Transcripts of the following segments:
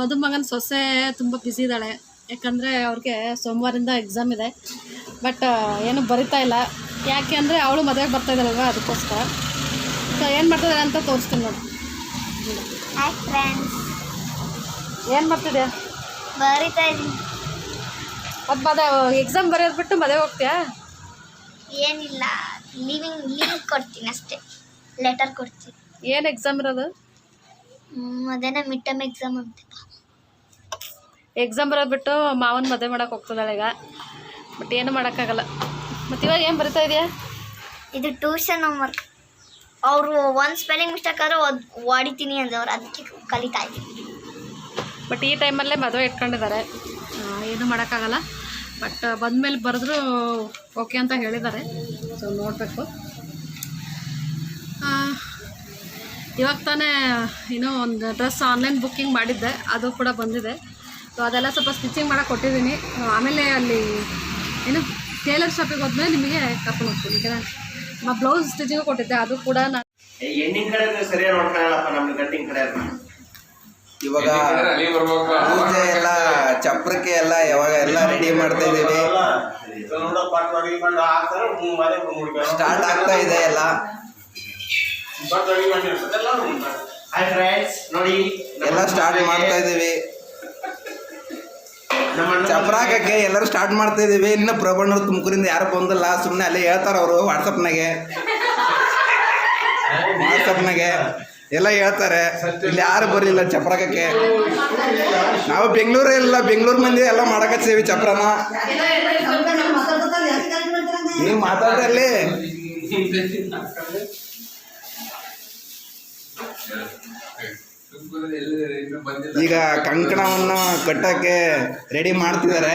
ಮದುಮಗನ ಸೊಸೆ ತುಂಬ ಬ್ಯುಸಿ ಇದ್ದಾಳೆ. ಯಾಕಂದರೆ ಅವ್ರಿಗೆ ಸೋಮವಾರದಿಂದ ಎಕ್ಸಾಮ್ ಇದೆ. ಬಟ್ ಏನು ಬರಿತಾ ಇಲ್ಲ. ಯಾಕೆ ಅಂದರೆ ಅವಳು ಮದುವೆಗೆ ಬರ್ತಾ ಇದ್ದಾಳಲ್ವ ಅದಕ್ಕೋಸ್ಕರ. ಸೊ ಏನು ಮಾಡ್ತಿದ್ದಾರೆ ಅಂತ ತೋರಿಸ್ತೀನಿ ನೋಡಿ. ಹಾಯ್ ಫ್ರೆಂಡ್ಸ್ ಏನು ಮಾಡ್ತಿದ್ಯಾ? ಬರಿತಾ ಇದ್ದೀನಿ ಮತ್ತು ಮದ ಎಕ್ಸಾಮ್ ಬರೆಯೋದು ಬಿಟ್ಟು ಮದುವೆ ಹೋಗ್ತೀಯಾ? ಏನಿಲ್ಲ. ಲೀವಿಂಗ್ ಲೀವ್ ಕೊಡ್ತೀನಿ ಅಷ್ಟೇ. ಲೆಟರ್ ಕೊಡ್ತೀನಿ. ಏನು ಎಕ್ಸಾಮ್ ಇರೋದು? ಅದೇನೋ ಮಿಡ್ ಟರ್ಮ್ ಎಕ್ಸಾಮ್ ಅಂತ ಎಕ್ಸಾಮ್ ಬರೋದ್ಬಿಟ್ಟು ಮಾವನ ಮದುವೆ ಮಾಡಕ್ಕೆ ಹೋಗ್ತಿದ್ದಾಳೆ ಈಗ. ಬಟ್ ಏನು ಮಾಡೋಕ್ಕಾಗಲ್ಲ. ಮತ್ತು ಇವಾಗ ಏನು ಬರ್ತಾ ಇದೆಯಾ? ಇದು ಟ್ಯೂಷನ್ ಹೋಮ್ವರ್ಕ್ ಅವರು ಒಂದು ಸ್ಪೆಲ್ಲಿಂಗ್ ಮಿಸ್ಟೇಕ್ ಆದ್ರೆ ಹೊಡಿತೀನಿ ಅಂದವ್ರು ಅದಕ್ಕೆ ಕಲಿತಾ ಇದ್ದೀನಿ. ಬಟ್ ಈ ಟೈಮಲ್ಲೇ ಮದುವೆ ಇಟ್ಕೊಂಡಿದ್ದಾರೆ. ಏನು ಮಾಡೋಕ್ಕಾಗಲ್ಲ. ಬಟ್ ಬಂದಮೇಲೆ ಬರೆದ್ರು ಓಕೆ ಅಂತ ಹೇಳಿದ್ದಾರೆ. ಸೊ ನೋಡಬೇಕು. ಇವಾಗ ತಾನೇ ಏನೋ ಒಂದು ಡ್ರೆಸ್ ಆನ್ಲೈನ್ ಬುಕ್ಕಿಂಗ್ ಮಾಡಿದ್ದೆ ಅದು ಕೂಡ ಬಂದಿದೆ. ಸೊ ಅದೆಲ್ಲ ಸ್ವಲ್ಪ ಸ್ಟಿಚಿಂಗ್ ಮಾಡೋಕೆ ಕೊಟ್ಟಿದ್ದೀನಿ. ಆಮೇಲೆ ಅಲ್ಲಿ ಏನು ಟೇಲರ್ ಶಾಪಿಗೆ ಹೋದ್ಮೇಲೆ ನಿಮಗೆ ಕರ್ಕೊಂಡು ಹೋಗ್ತೀನಿ ಓಕೆನಾ? ನಮ್ಮ ಬ್ಲೌಸ್ ಸ್ಟಿಚಿಂಗ್ ಕೊಟ್ಟಿದ್ದೆ ಅದು ಕೂಡ ನಾನು ಇವಾಗ ಪೂಜೆ ಎಲ್ಲ ಚಪ್ರಕ್ಕೆ ಎಲ್ಲ ಯಾವಾಗ ಎಲ್ಲ ರೆಡಿ ಮಾಡ್ತಾ ಇದ್ದೀವಿ ಸ್ಟಾರ್ಟ್ ಆಗ್ತಾ ಇದೆ ಎಲ್ಲ. ನೋಡಿ ಎಲ್ಲ ಸ್ಟಾರ್ಟ್ ಮಾಡ್ತಾ ಇದೀವಿ ಚಪ್ರಾಕಕ್ಕೆ ಎಲ್ಲರೂ ಸ್ಟಾರ್ಟ್ ಮಾಡ್ತಾ ಇದೀವಿ ಇನ್ನು ಪ್ರಬಣ್ಣರು ತುಮಕೂರಿಂದ ಯಾರು ಬಂದಿಲ್ಲ ಸುಮ್ಮನೆ ಅಲ್ಲೇ ಹೇಳ್ತಾರ ಅವರು ವಾಟ್ಸಪ್ನಾಗೆ ವಾಟ್ಸಪ್ನಾಗೆ ಎಲ್ಲ ಹೇಳ್ತಾರೆ ಇಲ್ಲಿ ಯಾರು ಬರಲಿಲ್ಲ ಚಪ್ರಾಕಕ್ಕೆ ನಾವು ಬೆಂಗಳೂರೇ ಇಲ್ಲ ಬೆಂಗಳೂರು ಮಂದಿ ಎಲ್ಲ ಮಾಡಕತ್ತೀವಿ ಚಪ್ರನ ನೀವು ಮಾತಾಡ್ರಿ ಈಗ ಕಂಕಣವನ್ನು ಕಟ್ಟಕ್ಕೆ ರೆಡಿ ಮಾಡ್ತಿದ್ದಾರೆ.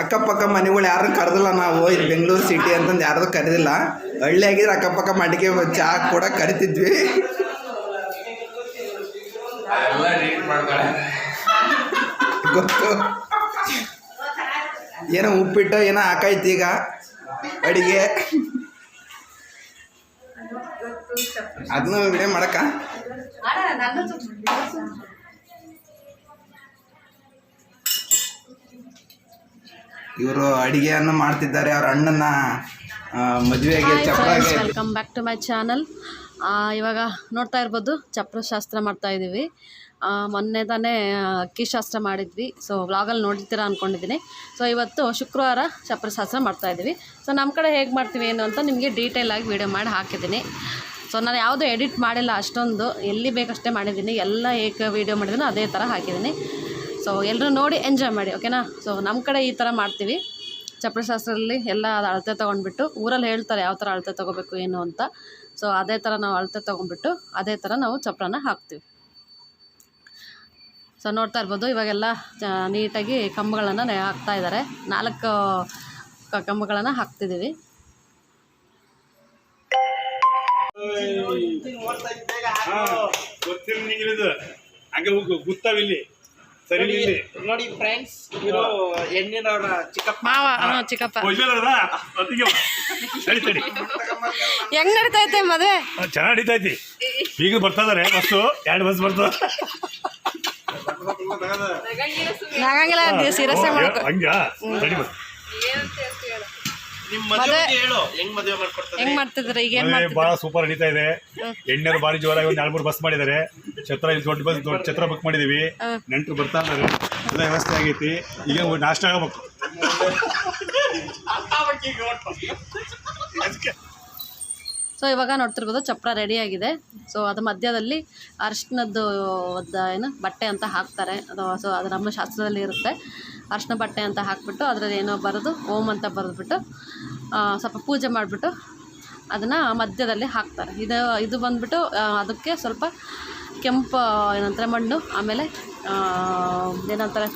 ಅಕ್ಕಪಕ್ಕ ಮನೆಗಳು ಯಾರು ಕರೆದಿಲ್ಲ ನಾವು. ಇಲ್ಲಿ ಬೆಂಗಳೂರು ಸಿಟಿ ಅಂತಂದು ಯಾರ್ದು ಕರೆದಿಲ್ಲ. ಹಳ್ಳಿ ಆಗಿದ್ರೆ ಅಕ್ಕಪಕ್ಕ ಮಡಿಕೆ ಚಹಾ ಕೂಡ ಕರಿತಿದ್ವಿ. ಗೊತ್ತು. ಏನೋ ಉಪ್ಪಿಟ್ಟು ಏನೋ ಹಾಕೈತಿ ಈಗ. ಅಡಿಗೆ. ಅದನ್ನ ವಿಡಿಯೋ ಮಾಡಕ್ಕ? ಇವರು ಅಡಿಗೆಯನ್ನು ಮಾಡ್ತಿದ್ದಾರೆ ಅವ್ರ ಅಣ್ಣನ ಆ, ಮದುವೆಗೆ ಚಪ್ರಾಗೆ welcome back to my channel ಇವಾಗ ನೋಡ್ತಾ ಇರ್ಬೋದು ಚಪ್ರ ಶಾಸ್ತ್ರ ಮಾಡ್ತಾ ಇದ್ದೀವಿ ಮೊನ್ನೆ ತಾನೇ ಅಕ್ಕಿ ಶಾಸ್ತ್ರ ಮಾಡಿದ್ವಿ. ಸೊ ವ್ಲಾಗಲ್ಲಿ ನೋಡಿರ್ತೀರ ಅಂದ್ಕೊಂಡಿದ್ದೀನಿ ಸೊ ಇವತ್ತು ಶುಕ್ರವಾರ ಚಪ್ರ ಶಾಸ್ತ್ರ ಮಾಡ್ತಾ ಇದ್ದೀವಿ. ಸೊ ನಮ್ಮ ಕಡೆ ಹೇಗೆ ಮಾಡ್ತೀವಿ ಏನು ಅಂತ ನಿಮಗೆ ಡೀಟೇಲಾಗಿ ವೀಡಿಯೋ ಮಾಡಿ ಹಾಕಿದ್ದೀನಿ. ಸೊ ನಾನು ಯಾವುದೂ ಎಡಿಟ್ ಮಾಡಿಲ್ಲ ಅಷ್ಟೊಂದು. ಎಲ್ಲಿ ಬೇಕಷ್ಟೇ ಮಾಡಿದ್ದೀನಿ. ಎಲ್ಲ ಏಕ ವೀಡಿಯೋ ಮಾಡಿದ್ದೀನಿ ಅದೇ ಥರ ಹಾಕಿದ್ದೀನಿ. ಸೊ ಎಲ್ಲರೂ ನೋಡಿ ಎಂಜಾಯ್ ಮಾಡಿ ಓಕೆನಾ ಸೊ ನಮ್ಮ ಕಡೆ ಈ ಥರ ಮಾಡ್ತೀವಿ. ಚಪ್ರಶಾಸ್ತ್ರದಲ್ಲಿ ಎಲ್ಲ ಅದು ಅಳತೆ ತೊಗೊಂಡ್ಬಿಟ್ಟು, ಊರಲ್ಲಿ ಹೇಳ್ತಾರೆ ಯಾವ ಥರ ಅಳತೆ ತೊಗೋಬೇಕು, ಏನು ಅಂತ. ಸೊ ಅದೇ ಥರ ನಾವು ಅಳತೆ ತೊಗೊಂಡ್ಬಿಟ್ಟು, ಅದೇ ಥರ ನಾವು ಚಪ್ರನ ಹಾಕ್ತೀವಿ. ಸೊ ನೋಡ್ತಾ ಇರ್ಬೋದು ಇವಾಗೆಲ್ಲ ನೀಟಾಗಿ ಕಂಬಗಳನ್ನು ನೆ- ಹಾಕ್ತಾ ಇದ್ದಾರೆ ನಾಲ್ಕು ಕಂಬಗಳನ್ನು ಹಾಕ್ತಿದ್ದೀವಿ. ನೋಡಿ ಫ್ರೆಂಡ್ಸ್ ಹೆಣ್ಣಿನವರ ಚಿಕ್ಕಪ್ಪ. ಮಾವ ಹಾಂ ಚಿಕ್ಕಪ್ಪ. ಒಳ್ಳೆಯದ ಸರಿ ಸರಿ. ಹೆಂಗ್ ನಡೀತೈತೆ ಮದುವೆ? ಚೆನ್ನಾಗಿ ನಡೀತೈತಿ ಈಗ ಬರ್ತಾ ಇದಾರೆ ಬಸ್ಸು ಎರಡು ಬಸ್ ಬರ್ತದ ನಾಗಂಗಿಲ್ಲ ಸೀರಿಯಸ್ ಮಾಡ್ಕೊ ಹಂಗ ಸರಿ ಮಾಡ್ತಿದ್ರೆ ಈಗ ಏನು ಮಾಡ್ತಿದ್ರು ಸೂಪರ್ ನಡೀತಾ ಇದೆ ಎಣ್ಣೆರು ಬಾರಿ ಜೋರಾಗಿ ಒಂದು ಮೂರು ಬಸ್ ಮಾಡಿದ್ದಾರೆ ಛತ್ರ ಇಲ್ಲಿ ದೊಡ್ಡ ಬಸ್ ದೊಡ್ಡ ಛತ್ರ ಬುಕ್ ಮಾಡಿದೀವಿ ನೆಂಟರು ಬರ್ತಾ ಇದ್ದಾರೆ ಎಲ್ಲ ವ್ಯವಸ್ಥೆ ಆಗೈತಿ ಈಗ ನಾಷ್ಟ ಆಗಬೇಕು ಸೊ ಇವಾಗ ನೋಡ್ತಿರ್ಬೋದು ಚಪ್ರ ರೆಡಿಯಾಗಿದೆ ಸೊ ಅದು ಮಧ್ಯದಲ್ಲಿ ಅರಿಶಿನದ್ದು ಏನು, ಬಟ್ಟೆ ಅಂತ ಹಾಕ್ತಾರೆ. ಅದು ಸೊ, ಅದು ನಮ್ಮ ಶಾಸ್ತ್ರದಲ್ಲಿ ಇರುತ್ತೆ. ಅರಿಶಿನ ಬಟ್ಟೆ ಅಂತ ಹಾಕ್ಬಿಟ್ಟು ಅದರಲ್ಲಿ ಏನೋ ಬರೆದು ಓಮ್ ಅಂತ ಬರೆದ್ಬಿಟ್ಟು ಸ್ವಲ್ಪ ಪೂಜೆ ಮಾಡಿಬಿಟ್ಟು ಅದನ್ನು ಮಧ್ಯದಲ್ಲಿ ಹಾಕ್ತಾರೆ. ಇದು ಇದು ಬಂದ್ಬಿಟ್ಟು ಅದಕ್ಕೆ ಸ್ವಲ್ಪ ಕೆಂಪು ಏನಂತಾರೆ, ಮಣ್ಣು, ಆಮೇಲೆ ಏನಂತಾರೆ,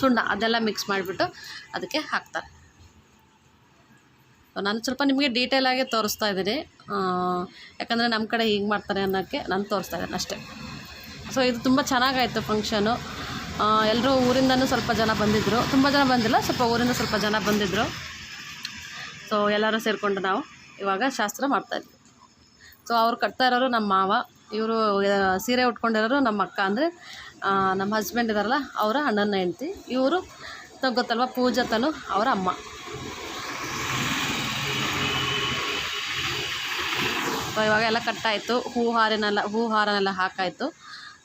ಸುಣ್ಣ ಅದೆಲ್ಲ ಮಿಕ್ಸ್ ಮಾಡಿಬಿಟ್ಟು ಅದಕ್ಕೆ ಹಾಕ್ತಾರೆ. ನಾನು ಸ್ವಲ್ಪ ನಿಮಗೆ ಡೀಟೇಲಾಗಿ ತೋರಿಸ್ತಾ ಇದ್ದೀನಿ. ಯಾಕಂದರೆ ನಮ್ಮ ಕಡೆ ಹೀಗೆ ಮಾಡ್ತಾರೆ ಅನ್ನೋಕ್ಕೆ ನಾನು ತೋರಿಸ್ತಾ ಇದ್ದೇನೆ ಅಷ್ಟೇ. ಸೊ ಇದು ತುಂಬ ಚೆನ್ನಾಗಾಯಿತು ಫಂಕ್ಷನು ಎಲ್ಲರೂ ಊರಿಂದನೂ ಸ್ವಲ್ಪ ಜನ ಬಂದಿದ್ದರು ತುಂಬ ಜನ ಬಂದಿಲ್ಲ, ಸ್ವಲ್ಪ ಊರಿಂದ ಸ್ವಲ್ಪ ಜನ ಬಂದಿದ್ದರು ಸೊ ಎಲ್ಲರೂ ಸೇರಿಕೊಂಡು ನಾವು ಇವಾಗ ಶಾಸ್ತ್ರ ಮಾಡ್ತಾಯಿದ್ವಿ ಸೊ ಅವ್ರು ಕಟ್ತಾ ಇರೋರು ನಮ್ಮ ಮಾವ, ಇವರು ಸೀರೆ ಉಟ್ಕೊಂಡಿರೋರು ನಮ್ಮ ಅಕ್ಕ ಅಂದರೆ ನಮ್ಮ ಹಸ್ಬೆಂಡ್ ಇದಾರಲ್ಲ, ಅವರ ಅಣ್ಣನ ಹೆಂಡ್ತಿ. ಇವರು ಗೊತ್ತಲ್ವ, ಪೂಜತನು ಅವರ ಅಮ್ಮ. ಸೊ, ಇವಾಗ ಎಲ್ಲ ಕಟ್ಟಾಯಿತು. ಹೂ ಹಾರನೆಲ್ಲ ಹೂ ಹಾರನೆಲ್ಲ ಹಾಕಾಯಿತು.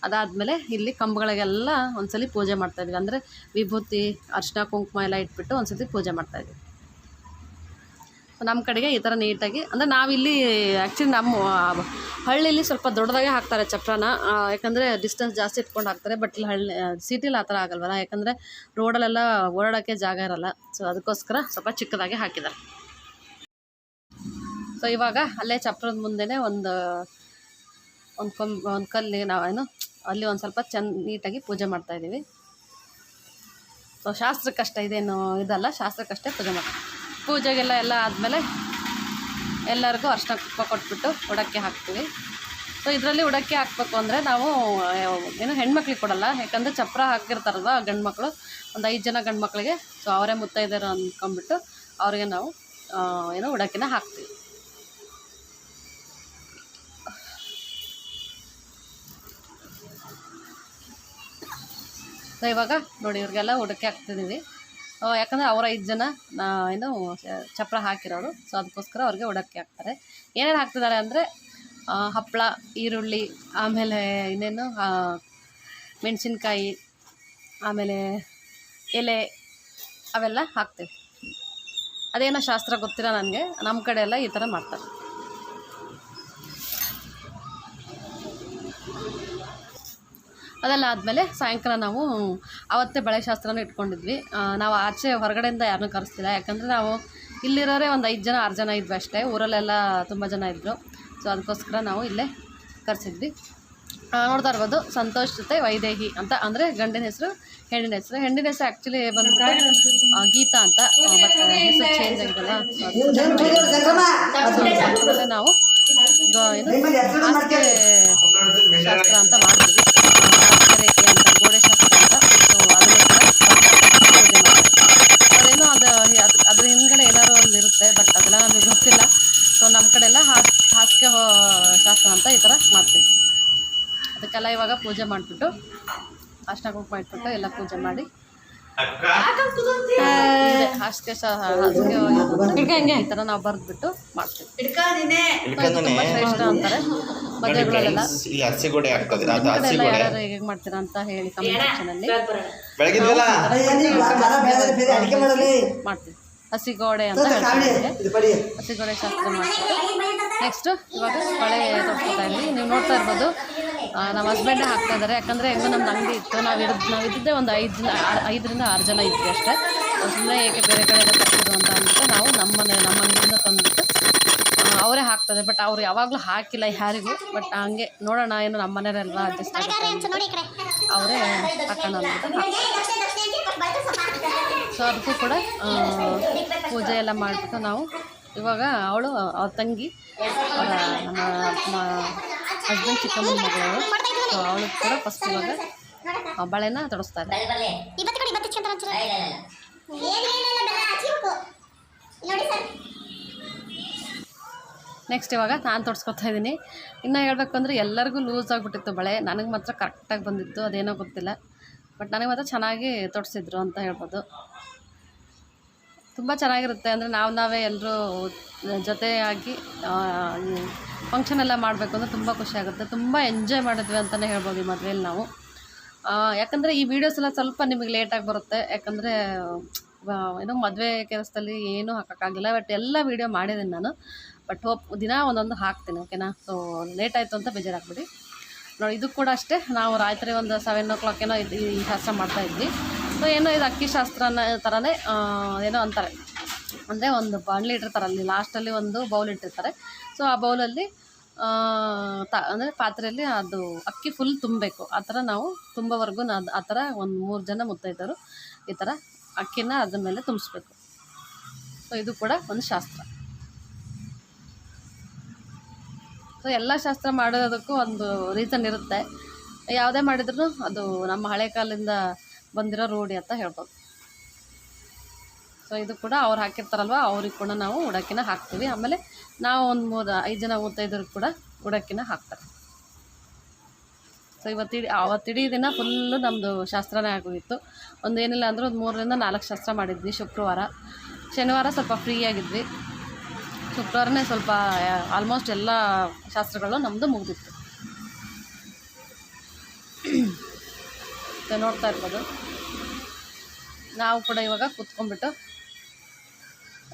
ಅದಾದಮೇಲೆ ಇಲ್ಲಿ ಕಂಬಗಳಿಗೆಲ್ಲ ಒಂದ್ಸಲಿ ಪೂಜೆ ಮಾಡ್ತಾಯಿದ್ವಿ ಅಂದರೆ ವಿಭೂತಿ, ಅರ್ಶಿನ, ಕುಂಕುಮ ಎಲ್ಲ ಇಟ್ಬಿಟ್ಟು ಒಂದ್ಸತಿ ಪೂಜೆ ಮಾಡ್ತಾಯಿದ್ವಿ ನಮ್ಮ ಕಡೆಗೆ ಈ ಥರ ನೀಟಾಗಿ, ಅಂದರೆ ನಾವಿಲ್ಲಿ ಆ್ಯಕ್ಚುಲಿ ನಮ್ಮ ಹಳ್ಳಿಯಲ್ಲಿ ಸ್ವಲ್ಪ ದೊಡ್ಡದಾಗೆ ಹಾಕ್ತಾರೆ ಚಪ್ರನ ಯಾಕಂದರೆ ಡಿಸ್ಟೆನ್ಸ್ ಜಾಸ್ತಿ ಇಟ್ಕೊಂಡು ಹಾಕ್ತಾರೆ ಬಟ್ ಇಲ್ಲಿ ಹಳ್ಳಿ ಸಿಟಿಲಿ ಆ ಥರ ಆಗಲ್ವಲ್ಲ. ಯಾಕಂದರೆ ರೋಡಲ್ಲೆಲ್ಲ ಓಡಾಡೋಕ್ಕೆ ಜಾಗ ಇರಲ್ಲ. ಸೊ ಅದಕ್ಕೋಸ್ಕರ ಸ್ವಲ್ಪ ಚಿಕ್ಕದಾಗೆ ಹಾಕಿದ್ದಾರೆ. ಸೊ ಇವಾಗ ಅಲ್ಲೇ ಚಪ್ರದ ಮುಂದೆನೇ ಒಂದು ಒಂದು ಕೊಂಬ್ ಒಂದು ಕಲ್ಲಿ ನಾವೇನು ಅಲ್ಲಿ ಒಂದು ಸ್ವಲ್ಪ ಚೆಂದ ನೀಟಾಗಿ ಪೂಜೆ ಮಾಡ್ತಾಯಿದ್ದೀವಿ ಸೊ ಶಾಸ್ತ್ರಕ್ಕಷ್ಟೇ ಇದೇನು ಇದಲ್ಲ ಶಾಸ್ತ್ರಕ್ಕಷ್ಟೇ ಪೂಜೆ ಮಾಡ್ತೀವಿ ಪೂಜೆಗೆಲ್ಲ ಎಲ್ಲ ಆದಮೇಲೆ ಎಲ್ಲರಿಗೂ ಅರ್ಶಿನ ಕುಪ್ಪ ಕೊಟ್ಬಿಟ್ಟು ಉಡಕ್ಕೆ ಹಾಕ್ತೀವಿ. ಸೊ ಇದರಲ್ಲಿ ಉಡಕ್ಕೆ ಹಾಕ್ಬೇಕು ಅಂದರೆ ನಾವು, ಏನು ಹೆಣ್ಮಕ್ಳಿಗೆ ಕೊಡಲ್ಲ, ಯಾಕಂದರೆ ಚಪ್ರ ಹಾಕಿರ್ತಾರಲ್ವ ಗಂಡು ಮಕ್ಕಳು ಒಂದು ಐದು ಜನ ಗಂಡು ಮಕ್ಕಳಿಗೆ ಸೊ ಅವರೇ ಮುತ್ತೈದರು ಅಂದ್ಕೊಂಬಿಟ್ಟು ಅವ್ರಿಗೆ ನಾವು ಏನು ಉಡಕ್ಕಿನ ಹಾಕ್ತೀವಿ. ಸೊ ಇವಾಗ ನೋಡಿ ಇವ್ರಿಗೆಲ್ಲ ಉಡಕ್ಕೆ ಹಾಕ್ತಿದ್ದೀವಿ ಯಾಕಂದರೆ ಅವರ ಐದು ಜನ ಏನು ಚಪ್ಪರ ಹಾಕಿರೋರು. ಸೊ ಅದಕ್ಕೋಸ್ಕರ ಅವ್ರಿಗೆ ಉಡಕ್ಕೆ ಹಾಕ್ತಾರೆ. ಏನೇನು ಹಾಕ್ತಿದ್ದಾರೆ ಅಂದರೆ ಹಪ್ಪಳ ಈರುಳ್ಳಿ, ಆಮೇಲೆ ಇನ್ನೇನು ಮೆಣಸಿನ್ಕಾಯಿ, ಆಮೇಲೆ ಎಲೆ, ಅವೆಲ್ಲ ಹಾಕ್ತೀವಿ. ಅದೇನೋ ಶಾಸ್ತ್ರ ಗೊತ್ತಿಲ್ಲ ನನಗೆ. ನಮ್ಮ ಕಡೆ ಎಲ್ಲ ಈ ಥರ ಮಾಡ್ತಾರೆ. ಅದೆಲ್ಲ ಆದಮೇಲೆ ಸಾಯಂಕಾಲ ನಾವು ಅವತ್ತೇ ಬಳೆ ಶಾಸ್ತ್ರನೂ ಇಟ್ಕೊಂಡಿದ್ವಿ ನಾವು ಆಚೆ ಹೊರಗಡೆಯಿಂದ ಯಾರನ್ನೂ ಕರೆಸ್ತಿಲ್ಲ ಯಾಕಂದರೆ ನಾವು ಇಲ್ಲಿರೋರೇ ಒಂದು ಐದು ಜನ ಆರು ಜನ ಇದ್ವಿ ಅಷ್ಟೇ ಊರಲ್ಲೆಲ್ಲ ತುಂಬ ಜನ ಇದ್ದರು ಸೊ ಅದಕ್ಕೋಸ್ಕರ ನಾವು ಇಲ್ಲೇ ಕರೆಸಿದ್ವಿ ನೋಡ್ತಾ ಇರ್ಬೋದು ಸಂತೋಷ್ ಜೊತೆ ವೈದೇಹಿ ಅಂತ ಅಂದರೆ ಗಂಡಿನ ಹೆಸರು ಹೆಣ್ಣಿನ ಹೆಸರು ಹೆಣ್ಣಿನ ಹೆಸರು ಆ್ಯಕ್ಚುಲಿ ಬಂದ್ಬಿಟ್ಟು ಗೀತಾ ಅಂತ ಬಟ್ ಹೆಸರು ಚೇಂಜ್ ಆಗಿಲ್ಲ ನಾವು ಏನು ಶಾಸ್ತ್ರ ಅಂತ ಮಾಡ್ತೀವಿ ಆ, ಹಾಸಿಗೆ ರೇಖೆ ಅಂತ ಗೋಡೆ ಶಾಸ್ತ್ರ ಅಂತ ಸೊ ಅದನ್ನೇ ಕೂಡ ಪೂಜೆ ಮಾಡ್ತೀವಿ ಅದೇನೋ ಅದು ಅದು ಅದ್ರ ಹಿಂದ್ಗಡೆ ಏನಾದ್ರು ಒಂದು ಇರುತ್ತೆ ಬಟ್ ಅದೆಲ್ಲ ನಮಗೆ ಗೊತ್ತಿಲ್ಲ. ಸೊ ನಮ್ಮ ಕಡೆ ಎಲ್ಲ ಹಾಸ್ ಹಾಸಿಗೆ ಹೋ- ಶಾಸ್ತ್ರ ಅಂತ ಈ ಥರ ಮಾಡ್ತೀವಿ. ಅದಕ್ಕೆಲ್ಲ ಇವಾಗ ಪೂಜೆ ಮಾಡಿಬಿಟ್ಟು ಅಷ್ಟ ಕುಂಕುಮ ಇಟ್ಬಿಟ್ಟು ಎಲ್ಲ ಪೂಜೆ ಮಾಡಿ. ಹಾಸಿಗೆ ಹಾಸಿಗೆ ಈ ಥರ ನಾವು ಬರೆದ್ಬಿಟ್ಟು ಮಾಡ್ತೀವಿ. ತುಂಬಾ ಶ್ರೇಷ್ಠ ಅಂತಾರೆ. ಹಸಿಗೋಡೆ ಯಾರು ಹೇಗೆ ಮಾಡ್ತೀರಾ ಅಂತ ಹೇಳಿ ಕಮೆಂಟ್ ಸೆಕ್ಷನಲ್ಲಿ ಮಾಡ್ತೀವಿ. ಹಸಿಗೋಡೆ ಅಂತ ಹಸಿಗೋಡೆ ಶಾಸ್ತ್ರ ಮಾಡ್ತಾರೆ ನೆಕ್ಸ್ಟು ಇವಾಗ ಹೊಳೆ ತೊಗೊಳ್ತಾ ಇದ್ವಿ ನೀವು ನೋಡ್ತಾ ಇರ್ಬೋದು. ನಮ್ಮ ಹಸ್ಬೆಂಡೇ ಹಾಕ್ತಾ ಇದ್ದಾರೆ. ಯಾಕಂದರೆ ಹೆಂಗೋ ನಮ್ದು ಅಂಗಡಿ ಇತ್ತು. ನಾವು ಇರೋದು ನಾವು ಇದ್ದಿದ್ದೆ ಒಂದು ಐದು ಐದರಿಂದ ಆರು ಜನ ಇದ್ವಿ ಅಷ್ಟೇ. ಸುಮ್ಮನೆ ಏಕೆ ಬೇರೆ ಕಡೆ ಎಲ್ಲ ತರ್ಸೋದು ಅಂತ ಅಂದ್ಬಿಟ್ಟು ನಾವು ನಮ್ಮನೆ ನಮ್ಮ ಅಂಗಡಿಯಿಂದ ತಂದುಬಿಟ್ಟು ಅವರೇ ಹಾಕ್ತಾರೆ ಬಟ್ ಅವ್ರು ಯಾವಾಗಲೂ ಹಾಕಿಲ್ಲ ಯಾರಿಗೂ. ಬಟ್ ಹಂಗೆ ನೋಡೋಣ ಏನು ನಮ್ಮ ಮನೆಯವರೆಲ್ಲ ಅಡ್ಜಸ್ಟ್ ಆಗುತ್ತೆ ಅವರೇ ಹಾಕೋಣ ಅಂದ್ಬಿಟ್ಟು ಅದಕ್ಕೂ ಕೂಡ ಪೂಜೆ ಎಲ್ಲ ಮಾಡಿಬಿಟ್ಟು ನಾವು ಇವಾಗ ಅವಳು, ಅವ್ರ ತಂಗಿ ನಮ್ಮ ಹಸ್ಬೆಂಡ್ ಚಿಕ್ಕಮ್ಮನ ಮಗಳು ಸೊ ಅವಳು ಕೂಡ ಫಸ್ಟ್ ಇವಾಗ ಬಳೆನ ತೊಡಸ್ತಾ ಇದ್ದಾರೆ ಇವತ್ತು ಕೊಡಿ ಇವತ್ತು ಚಂದ್ರ ಒಂಚೂರು. ಏನು ಏನಿಲ್ಲ ಬೆಲ್ಲ ನೋಡಿ ಸರ್ ನೆಕ್ಸ್ಟ್ ಇವಾಗ ನಾನು ತೊಡ್ಸ್ಕೊತಾ ಇದ್ದೀನಿ ಇನ್ನು ಹೇಳಬೇಕು ಅಂದರೆ ಎಲ್ಲರಿಗೂ ಲೂಸ್ ಆಗಿಬಿಟ್ಟಿತ್ತು ಬಳೆ. ನನಗೆ ಮಾತ್ರ ಕರೆಕ್ಟಾಗಿ ಬಂದಿತ್ತು, ಅದೇನೋ ಗೊತ್ತಿಲ್ಲ. ಬಟ್ ನನಗೆ ಮಾತ್ರ ಚೆನ್ನಾಗಿ ತೊಡ್ಸಿದ್ರು ಅಂತ ಹೇಳ್ಬೋದು. ತುಂಬ ಚೆನ್ನಾಗಿರುತ್ತೆ ಅಂದರೆ ನಾವು ನಾವೇ ಎಲ್ಲರೂ ಜೊತೆಯಾಗಿ ಫಂಕ್ಷನ್ ಎಲ್ಲ ಮಾಡಬೇಕು ಅಂದರೆ ತುಂಬ ಖುಷಿಯಾಗುತ್ತೆ ತುಂಬ ಎಂಜಾಯ್ ಮಾಡಿದ್ವಿ ಅಂತಲೇ ಹೇಳ್ಬೋದು ಈ ಮದುವೆಯಲ್ಲಿ ನಾವು. ಯಾಕಂದರೆ ಈ ವಿಡಿಯೋಸ್ ಎಲ್ಲ ಸ್ವಲ್ಪ ನಿಮಗೆ ಲೇಟಾಗಿ ಬರುತ್ತೆ. ಯಾಕಂದರೆ ಏನೋ ಮದುವೆ ಕೆಲಸದಲ್ಲಿ ಏನೂ ಹಾಕೋಕ್ಕಾಗಿಲ್ಲ. ಬಟ್ ಎಲ್ಲ ವೀಡಿಯೋ ಮಾಡಿದ್ದೀನಿ ನಾನು. ಬಟ್ ಹೋಪ್ ದಿನ ಒಂದೊಂದು ಹಾಕ್ತೀನಿ ಓಕೆನಾ ಸೊ ಲೇಟ್ ಆಯಿತು ಅಂತ ಬೇಜಾರಾಗ್ಬಿಡಿ. ನೋಡಿ, ಇದು ಕೂಡ ಅಷ್ಟೇ. ನಾವು ರಾತ್ರಿ ಒಂದು ಸೆವೆನ್ ಓ ಕ್ಲಾಕ್ ಏನೋ ಇದು ಈ ಶಾಸ್ತ್ರ ಮಾಡ್ತಾಯಿದ್ವಿ ಸೊ ಏನೋ ಇದು ಅಕ್ಕಿ ಶಾಸ್ತ್ರನ ಥರನೇ ಏನೋ ಅಂತಾರೆ. ಅಂದರೆ ಒಂದು ಬಾಣಲಿ ಇಟ್ಟಿರ್ತಾರೆ ಅಲ್ಲಿ ಲಾಸ್ಟಲ್ಲಿ ಒಂದು ಬೌಲ್ ಇಟ್ಟಿರ್ತಾರೆ. ಸೊ ಆ ಬೌಲಲ್ಲಿ ತ ಅಂದರೆ ಪಾತ್ರೆಯಲ್ಲಿ ಅದು ಅಕ್ಕಿ ಫುಲ್ ತುಂಬಬೇಕು. ಆ ಥರ ನಾವು ತುಂಬವರೆಗೂ ನಾ ಆ ಥರ ಒಂದು ಮೂರು ಜನ ಮುತ್ತೈದರು ಈ ಥರ ಅಕ್ಕಿನ ಅದ್ರ ಮೇಲೆ ತುಂಬಿಸ್ಬೇಕು. ಸೊ ಇದು ಕೂಡ ಒಂದು ಶಾಸ್ತ್ರ. ಸೊ ಎಲ್ಲ ಶಾಸ್ತ್ರ ಮಾಡೋದಕ್ಕೂ ಒಂದು ರೀಸನ್ ಇರುತ್ತೆ. ಯಾವುದೇ ಮಾಡಿದ್ರು ಅದು ನಮ್ಮ ಹಳೆ ಕಾಲದಿಂದ ಬಂದಿರೋ ರೂಢಿ ಅಂತ ಹೇಳ್ಬೋದು. ಸೊ ಇದು ಕೂಡ ಅವ್ರು ಹಾಕಿರ್ತಾರಲ್ವ, ಅವ್ರಿಗೆ ಕೂಡ ನಾವು ಉಡಕ್ಕಿನ ಹಾಕ್ತೀವಿ. ಆಮೇಲೆ ನಾವು ಒಂದು ಮೂರು, ಐದು ಜನ ಮೂವತ್ತೈದರಿಗೆ ಕೂಡ ಉಡಕ್ಕಿನ ಹಾಕ್ತಾರೆ. ಸೊ ಇವತ್ತು ಇಡೀ ದಿನ ಫುಲ್ಲು ನಮ್ಮದು ಶಾಸ್ತ್ರನೇ ಆಗೋಗಿತ್ತು. ಒಂದು ಏನಿಲ್ಲ ಅಂದ್ರೆ ಒಂದು ಮೂರರಿಂದ ನಾಲ್ಕು ಶಾಸ್ತ್ರ ಮಾಡಿದ್ವಿ ಶುಕ್ರವಾರ. ಶನಿವಾರ ಸ್ವಲ್ಪ ಫ್ರೀ ಆಗಿದ್ವಿ. ಶುಕ್ರವಾರನೇ ಸ್ವಲ್ಪ ಆಲ್ಮೋಸ್ಟ್ ಎಲ್ಲ ಶಾಸ್ತ್ರಗಳು ನಮ್ಮದು ಮುಗಿದಿತ್ತು. ಸೊ ನೋಡ್ತಾ ಇರ್ಬೋದು. ನಾವು ಕೂಡ ಇವಾಗ ಕೂತ್ಕೊಂಡ್ಬಿಟ್ಟು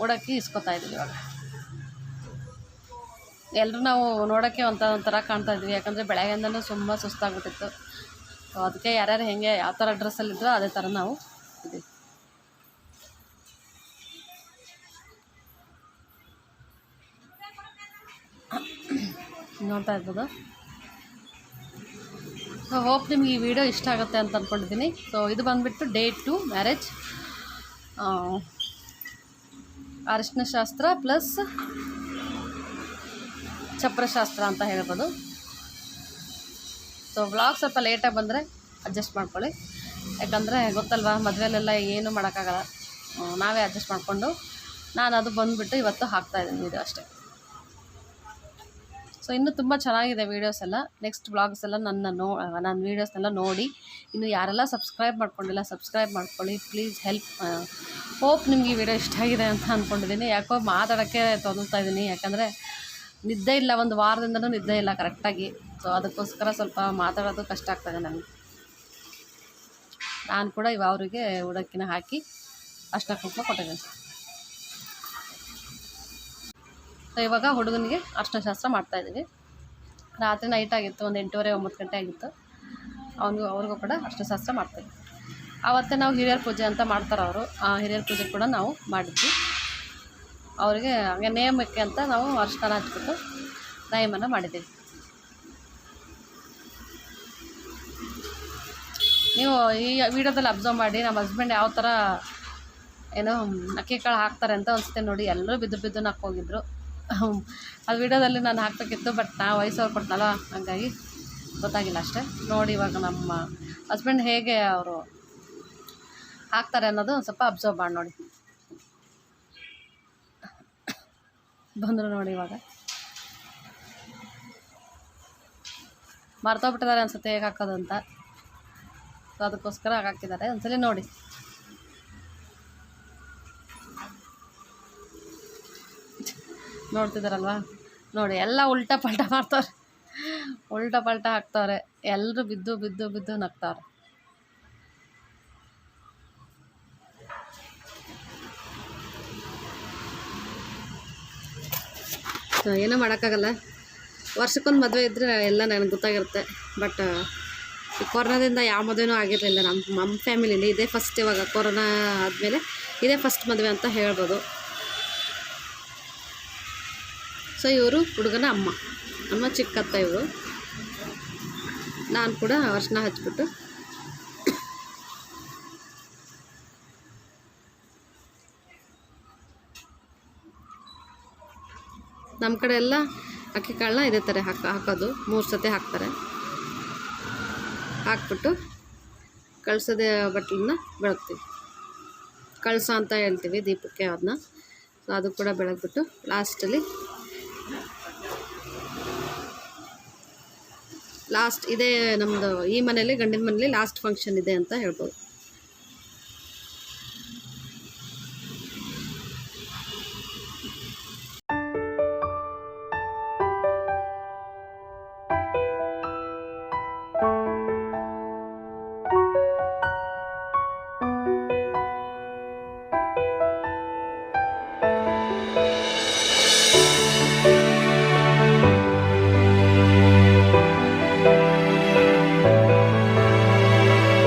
ಓಡೋಕ್ಕೆ ಇಸ್ಕೊತಾ ಇದ್ದೀವಿ ಇವಾಗ. ಎಲ್ಲರೂ ನಾವು ನೋಡೋಕ್ಕೆ ಒಂಥರ ಒಂಥರ ಕಾಣ್ತಾ ಇದ್ವಿ. ಯಾಕಂದರೆ ಬೆಳಗ್ಗೆಯಿಂದನೂ ತುಂಬ ಸುಸ್ತಾಗ್ಬಿಟ್ಟಿತ್ತು. ಸೊ ಅದಕ್ಕೆ ಯಾರ್ಯಾರು ಹೆಂಗೆ ಯಾವ ಥರ ಡ್ರೆಸ್ಸಲ್ಲಿದ್ರು ಅದೇ ಥರ ನಾವು ಇದ್ದೀವಿ. ನೋಡ್ತಾ ಇರ್ಬೋದು. ಸೊ ಹೋಪ್ ನಿಮ್ಗೆ ಈ ವಿಡಿಯೋ ಇಷ್ಟ ಆಗುತ್ತೆ ಅಂತ ಅಂದ್ಕೊಂಡಿದ್ದೀನಿ ಸೊ ಇದು ಬಂದುಬಿಟ್ಟು ಡೇ ಟು ಮ್ಯಾರೇಜ್ ಅರಿಶಿನ ಶಾಸ್ತ್ರ ಪ್ಲಸ್ ಚಪ್ರಶಾಸ್ತ್ರ ಅಂತ ಹೇಳ್ಬೋದು. ಸೊ ವ್ಲಾಗ್ ಸ್ವಲ್ಪ ಲೇಟಾಗಿ ಬಂದರೆ ಅಡ್ಜಸ್ಟ್ ಮಾಡ್ಕೊಳ್ಳಿ. ಯಾಕಂದರೆ ಗೊತ್ತಲ್ವಾ, ಮದುವೆಲೆಲ್ಲ ಏನೂ ಮಾಡೋಕ್ಕಾಗಲ್ಲ. ನಾವೇ ಅಡ್ಜಸ್ಟ್ ಮಾಡಿಕೊಂಡು ನಾನು ಅದು ಬಂದುಬಿಟ್ಟು ಇವತ್ತು ಹಾಕ್ತಾಯಿದ್ದೀನಿ ಇದು ಅಷ್ಟೇ. ಸೊ ಇನ್ನೂ ತುಂಬ ಚೆನ್ನಾಗಿದೆ ವೀಡಿಯೋಸ್ ಎಲ್ಲ. ನೆಕ್ಸ್ಟ್ ಬ್ಲಾಗ್ಸ್ ಎಲ್ಲ ನನ್ನ ನೋ ನನ್ನ ವೀಡಿಯೋಸ್ನೆಲ್ಲ ನೋಡಿ. ಇನ್ನು ಯಾರೆಲ್ಲ ಸಬ್ಸ್ಕ್ರೈಬ್ ಮಾಡ್ಕೊಂಡಿಲ್ಲ ಸಬ್ಸ್ಕ್ರೈಬ್ ಮಾಡ್ಕೊಳ್ಳಿ. ಪ್ಲೀಸ್ ಹೆಲ್ಪ್ ಹೋಪ್ ನಿಮ್ಗೆ ಈ ವಿಡಿಯೋ ಇಷ್ಟ ಆಗಿದೆ ಅಂತ ಅಂದ್ಕೊಂಡಿದ್ದೀನಿ ಯಾಕೋ ಮಾತಾಡೋಕ್ಕೆ ತೊಂದ್ತಾ ಇದ್ದೀನಿ ಯಾಕಂದರೆ ನಿದ್ದೆ ಇಲ್ಲ, ಒಂದು ವಾರದಿಂದನೂ ನಿದ್ದೆ ಇಲ್ಲ ಕರೆಕ್ಟಾಗಿ ಸೊ ಅದಕ್ಕೋಸ್ಕರ ಸ್ವಲ್ಪ ಮಾತಾಡೋದು ಕಷ್ಟ ಆಗ್ತದೆ ನನಗೆ. ನಾನು ಕೂಡ ಇವ ಅವರಿಗೆ ಉಡಕ್ಕಿನ ಹಾಕಿ ಅಷ್ಟಕ್ಕೆ ಕೊಟ್ಟಿದ್ದೀನಿ. ಸೊ ಇವಾಗ ಹುಡುಗನಿಗೆ ಅರ್ಶನ ಶಾಸ್ತ್ರ ಮಾಡ್ತಾಯಿದ್ದೀವಿ ರಾತ್ರಿ ನೈಟ್ ಆಗಿತ್ತು, ಒಂದು ಎಂಟೂವರೆ, ಒಂಬತ್ತು ಗಂಟೆ ಆಗಿತ್ತು. ಅವನಿಗೂ, ಅವ್ರಿಗೂ ಕೂಡ ಅರ್ಶನ ಶಾಸ್ತ್ರ ಮಾಡ್ತೀವಿ ಆವತ್ತೇ ನಾವು ಹಿರಿಯರ ಪೂಜೆ ಅಂತ ಮಾಡ್ತಾರೆ ಅವರು. ಆ ಹಿರಿಯರ ಪೂಜೆ ಕೂಡ ನಾವು ಮಾಡಿದ್ವಿ. ಅವರಿಗೆ ಹಂಗೆ ನೇಮಕ್ಕೆ ಅಂತ ನಾವು ಅರ್ಶನ ಹಚ್ಬಿಟ್ಟು ನಯಮನ ಮಾಡಿದ್ದೀವಿ. ನೀವು ಈ ವಿಡಿಯೋದಲ್ಲಿ ಅಬ್ಸರ್ವ್ ಮಾಡಿ, ನಮ್ಮ ಹಸ್ಬೆಂಡ್ ಯಾವ ಥರ ಏನೋ ಅಕ್ಕಿ ಕಾಳು ಹಾಕ್ತಾರೆ ಅಂತ ಅನಿಸುತ್ತೆ ನೋಡಿ. ಎಲ್ಲರೂ ಬಿದ್ದು ಬಿದ್ದು ನಕ್ಕೋಗಿದ್ರು. ಅದು ವಿಡಿಯೋದಲ್ಲಿ ನಾನು ಹಾಕಬೇಕಿತ್ತು ಬಟ್ ನಾ ವಯಸ್ಸವ್ರು ಕೊಟ್ಟನಲ್ಲ ಹಾಗಾಗಿ ಗೊತ್ತಾಗಿಲ್ಲ ಅಷ್ಟೇ. ನೋಡಿ ಇವಾಗ ನಮ್ಮ ಹಸ್ಬೆಂಡ್ ಹೇಗೆ ಅವರು ಹಾಕ್ತಾರೆ ಅನ್ನೋದು ಒಂದು ಸ್ವಲ್ಪ ಅಬ್ಸರ್ವ್ ಮಾಡಿ ನೋಡಿ. ಬಂದರು ನೋಡಿ ಇವಾಗ. ಮರ್ತೋಗ್ಬಿಟ್ಟಿದ್ದಾರೆ ಅನ್ಸುತ್ತೆ ಹೇಗೆ ಹಾಕೋದು ಅಂತ. ಸೊ ಅದಕ್ಕೋಸ್ಕರ ಹಾಕಿದ್ದಾರೆ ಒಂದ್ಸಲಿ ನೋಡಿ. ನೋಡ್ತಿದ್ದಾರಲ್ವಾ ನೋಡಿ, ಎಲ್ಲ ಉಲ್ಟಾ ಪಲ್ಟಾ ಮಾಡ್ತಾರೆ ಉಲ್ಟಾ ಪಲ್ಟಾ ಹಾಕ್ತಾರೆ ಎಲ್ಲರೂ ಬಿದ್ದು ಬಿದ್ದು ಬಿದ್ದು ನಗ್ತವ್ರೆ. ಏನೂ ಮಾಡೋಕ್ಕಾಗಲ್ಲ. ವರ್ಷಕ್ಕೊಂದು ಮದುವೆ ಇದ್ದರೆ ಎಲ್ಲ ನನಗೆ ಗೊತ್ತಾಗಿರುತ್ತೆ. ಬಟ್, ಈ ಕೊರೋನಾದಿಂದ ಯಾವ ಮದುವೆನೂ ಆಗಿರಲಿಲ್ಲ ನಮ್ಮ ನಮ್ಮ ಫ್ಯಾಮಿಲಿಲಿ. ಇದೇ ಫಸ್ಟ್ ಇವಾಗ ಕೊರೋನಾ ಆದಮೇಲೆ ಇದೇ ಫಸ್ಟ್ ಮದುವೆ ಅಂತ ಹೇಳ್ಬೋದು. ಸೊ ಇವರು ಹುಡುಗನ ಅಮ್ಮ. ಅಮ್ಮ ಚಿಕ್ಕತ್ತ ಇವರು. ನಾನು ಕೂಡ ಅರ್ಶಿನ ಹಚ್ಬಿಟ್ಟು. ನಮ್ಮ ಕಡೆ ಎಲ್ಲ ಅಕ್ಕಿ ಕಾಳನ್ನ ಇದೇ ಥರ ಹಾಕ ಹಾಕೋದು. ಮೂರು ಸತಿ ಹಾಕ್ತಾರೆ. ಹಾಕ್ಬಿಟ್ಟು ಕಳ್ಸೋದೇ ಬಟ್ಲನ್ನ ಬೆಳಗ್ತೀವಿ. ಕಳಸ ಅಂತ ಹೇಳ್ತೀವಿ ದೀಪಕ್ಕೆ ಅದನ್ನ ಅದು ಕೂಡ ಬೆಳಗ್ಬಿಟ್ಟು ಲಾಸ್ಟಲ್ಲಿ ಲಾಸ್ಟ್ ಇದೇ ನಮ್ಮದು ಈ ಮನೇಲಿ ಗಂಡಿನ ಮನೇಲಿ ಲಾಸ್ಟ್ ಫಂಕ್ಷನ್ ಇದೆ ಅಂತ ಹೇಳ್ಬೋದು.